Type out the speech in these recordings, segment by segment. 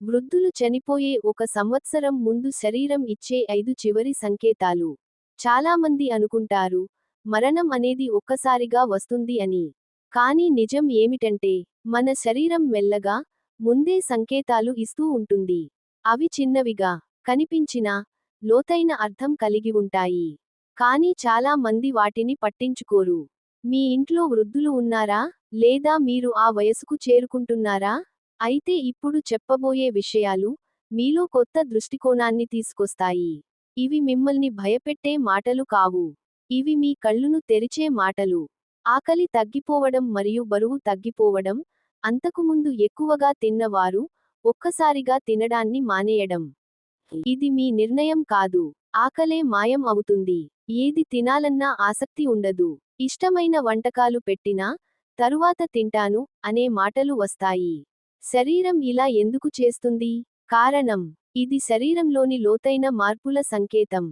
వృద్ధులు చనిపోయే ఒక సంవత్సరం ముందు శరీరం ఇచ్చే ఐదు చివరి సంకేతాలు. చాలామంది అనుకుంటారు మరణం అనేది ఒక్కసారిగా వస్తుంది అని. కానీ నిజం ఏమిటంటే మన శరీరం మెల్లగా ముందే సంకేతాలు ఇస్తూ ఉంటుంది. అవి చిన్నవిగా కనిపించినా లోతైన అర్థం కలిగి ఉంటాయి. కానీ చాలా మంది వాటిని పట్టించుకోరు. మీ ఇంట్లో వృద్ధులు ఉన్నారా? లేదా మీరు ఆ వయసుకు చేరుకుంటున్నారా? అయితే ఇప్పుడు చెప్పబోయే విషయాలు మీలో కొత్త దృష్టికోణాన్ని తీసుకొస్తాయి. ఇవి మిమ్మల్ని భయపెట్టే మాటలు కావు. ఇవి మీ కళ్ళును తెరిచే మాటలు. ఆకలి తగ్గిపోవడం మరియు బరువు తగ్గిపోవడం అంతకుముందు ఎక్కువగా తిన్నవారు ఒక్కసారిగా తినడాన్ని మానేయడం. ఇది మీ నిర్ణయం కాదు. ఆకలే మాయం అవుతుంది. ఏది తినాలన్నా ఆసక్తి ఉండదు. ఇష్టమైన వంటకాలు పెట్టినా తరువాత తింటాను అనే మాటలు వస్తాయి. శరీరం ఇలా ఎందుకు చేస్తుంది? కారణం. ఇది శరీరంలోని లోతైన మార్పుల సంకేతం.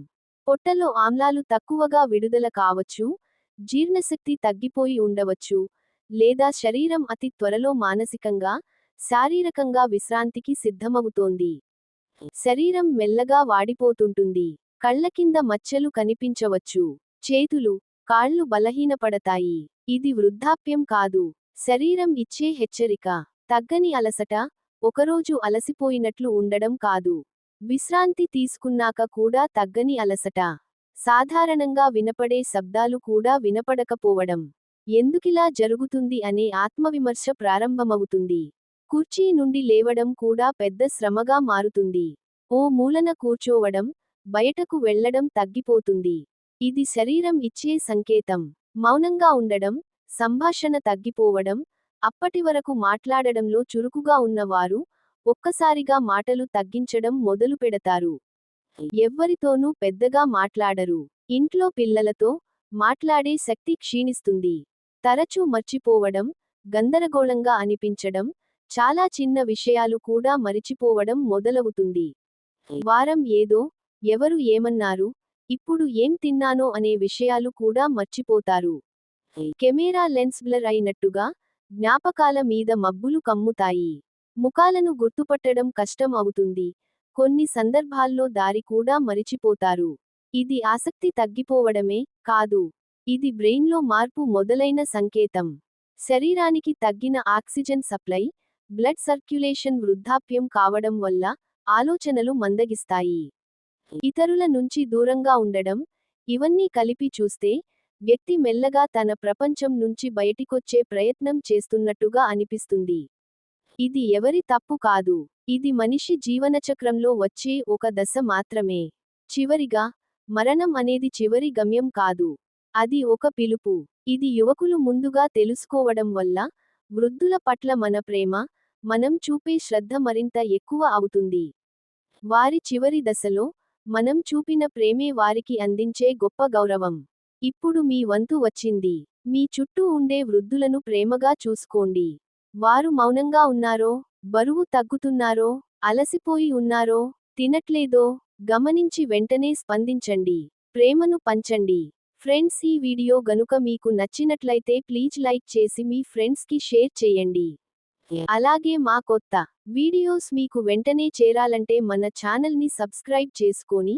పొట్టలో ఆమ్లాలు తక్కువగా విడుదల కావచ్చు జీర్ణశక్తి తగ్గిపోయి ఉండవచ్చు లేదా శరీరం అతి త్వరలో మానసికంగా శారీరకంగా విశ్రాంతికి సిద్ధమవుతోంది. శరీరం మెల్లగా వాడిపోతుంటుంది. కళ్ళ కింద మచ్చలు కనిపించవచ్చు. చేతులు కాళ్ళు బలహీనపడతాయి. ఇది వృద్ధాప్యం కాదు. శరీరం ఇచ్చే హెచ్చరిక. తగ్గని అలసట ఒకరోజు అలసిపోయినట్లు ఉండడం కాదు. విశ్రాంతి తీసుకున్నాక కూడా తగ్గని అలసట. సాధారణంగా వినపడే శబ్దాలు కూడా వినపడకపోవడం. ఎందుకిలా జరుగుతుంది అనే ఆత్మవిమర్శ ప్రారంభమవుతుంది. కుర్చీ నుండి లేవడం కూడా పెద్ద శ్రమగా మారుతుంది. ఓ మూలన కూర్చోవడం బయటకు వెళ్ళడం తగ్గిపోతుంది. ఇది శరీరం ఇచ్చే సంకేతం. మౌనంగా ఉండడం సంభాషణ తగ్గిపోవడం అప్పటివరకు మాట్లాడడంలో చురుకుగా ఉన్నవారు ఒక్కసారిగా మాటలు తగ్గించడం మొదలు పెడతారు. ఎవ్వరితోనూ పెద్దగా మాట్లాడరు. ఇంట్లో పిల్లలతో మాట్లాడే శక్తి క్షీణిస్తుంది. తరచూ మర్చిపోవడం గందరగోళంగా అనిపించడం చాలా చిన్న విషయాలు కూడా మరిచిపోవడం మొదలవుతుంది. వారం ఏదో ఎవరు ఏమన్నారు ఇప్పుడు ఏం తిన్నానో అనే విషయాలు కూడా మర్చిపోతారు. కెమెరా లెన్స్ బ్లర్ అయినట్టుగా జ్ఞాపకాల మీద మబ్బులు కమ్ముతాయి. ముఖాలను గుర్తుపట్టడం కష్టం అవుతుంది. కొన్ని సందర్భాల్లో దారి కూడా మరిచిపోతారు. ఇది ఆసక్తి తగ్గిపోవడమే కాదు. ఇది బ్రెయిన్లో మార్పు మొదలైన సంకేతం. శరీరానికి తగ్గిన ఆక్సిజన్ సప్లై బ్లడ్ సర్క్యులేషన్ వృద్ధాప్యం కావడం వల్ల ఆలోచనలు మందగిస్తాయి. ఇతరుల నుంచి దూరంగా ఉండడం ఇవన్నీ కలిపి చూస్తే వ్యక్తి మెల్లగా తన ప్రపంచం నుంచి బయటికొచ్చే ప్రయత్నం చేస్తున్నట్టుగా అనిపిస్తుంది. ఇది ఎవరి తప్పు కాదు. ఇది మనిషి జీవనచక్రంలో వచ్చే ఒక దశ మాత్రమే. చివరిగా మరణం అనేది చివరి గమ్యం కాదు. అది ఒక పిలుపు. ఇది యువకులు ముందుగా తెలుసుకోవడం వల్ల వృద్ధుల పట్ల మన ప్రేమ మనం చూపే శ్రద్ధ మరింత ఎక్కువ అవుతుంది. వారి చివరి దశలో మనం చూపిన ప్రేమే వారికి అందించే గొప్ప గౌరవం. ఇప్పుడు మీ వంతు వచ్చింది. మీ చుట్టూ ఉండే వృద్ధులను ప్రేమగా చూసుకోండి. వారు మౌనంగా ఉన్నారో బరువు తగ్గుతున్నారో అలసిపోయి ఉన్నారో తినట్లేదో గమనించి వెంటనే స్పందించండి. ప్రేమను పంచండి. ఫ్రెండ్స్ ఈ వీడియో గనుక మీకు నచ్చినట్లయితే ప్లీజ్ లైక్ చేసి మీ ఫ్రెండ్స్కి షేర్ చేయండి. అలాగే మా కొత్త వీడియోస్ మీకు వెంటనే చేరాలంటే మన ఛానల్ని సబ్స్క్రైబ్ చేసుకొని